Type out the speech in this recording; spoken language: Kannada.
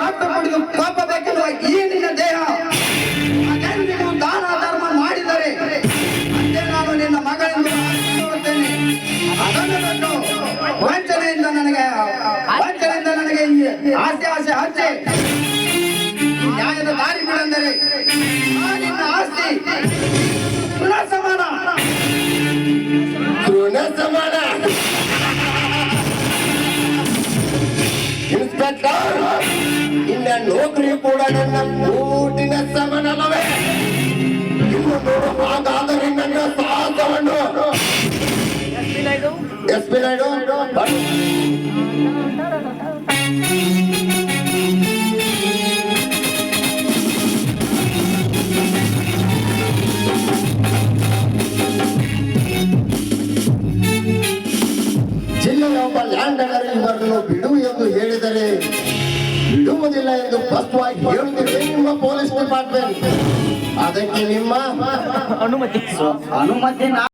ರಕ್ತ ಕುಡಿದು ಪಾಪ ಬೇಕಿರುವ ಈ ನಿನ್ನ ದೇಹ. ಅದೆಂದಿಗೂ ದಾನ ಧರ್ಮ ಮಾಡಿದರೆ ಅಂತೆ ನಾನು ನಿನ್ನ ಮಗಳೆಂದು ನೋಡುತ್ತೇನೆ ಅದನ್ನು ವಂಚನೆಯಿಂದ ನನಗೆ ವಂಚನೆಯಿಂದ ನನಗೆ ಆಸೆ ಆಸೆ ಹಚ್ಚೆ. ನ್ಯಾಯದ ದಾರಿ ಬಿಡಂದರೆ ನಿನ್ನ ಆಸ್ತಿ ಪುನಃ ಸಮಾನ. ತೃಣ ಸಮಾನ. ಇನ್ಸ್ಪೆಕ್ಟರ್ ನೌಕರಿ ಕೂಡ ನನ್ನ ಕೂಟಿನ ಸಮನಲ್ಲವೇ ಇನ್ನು ನೋಡು ಹಾಗಾದರೆ ನನ್ನ ಸಾಹಸವನ್ನು ಎಸ್ ಪಿ ನಾಯ್ಡು. ಜಿಲ್ಲೆಯ ಒಬ್ಬ ಲ್ಯಾಂಡ್ ಅಡರ್ ಇವರನ್ನು ಬಿಡು ಎಂದು ಹೇಳಿದರೆ ಬಿಡುವುದಿಲ್ಲ ಎಂದು ಸ್ಪಷ್ಟವಾಗಿ ಹೇಳುತ್ತಿದೆ ನಿಮ್ಮ ಪೊಲೀಸ್ ಡಿಪಾರ್ಟ್ಮೆಂಟ್ ಅದಕ್ಕೆ ನಿಮ್ಮ ಅನುಮತಿ.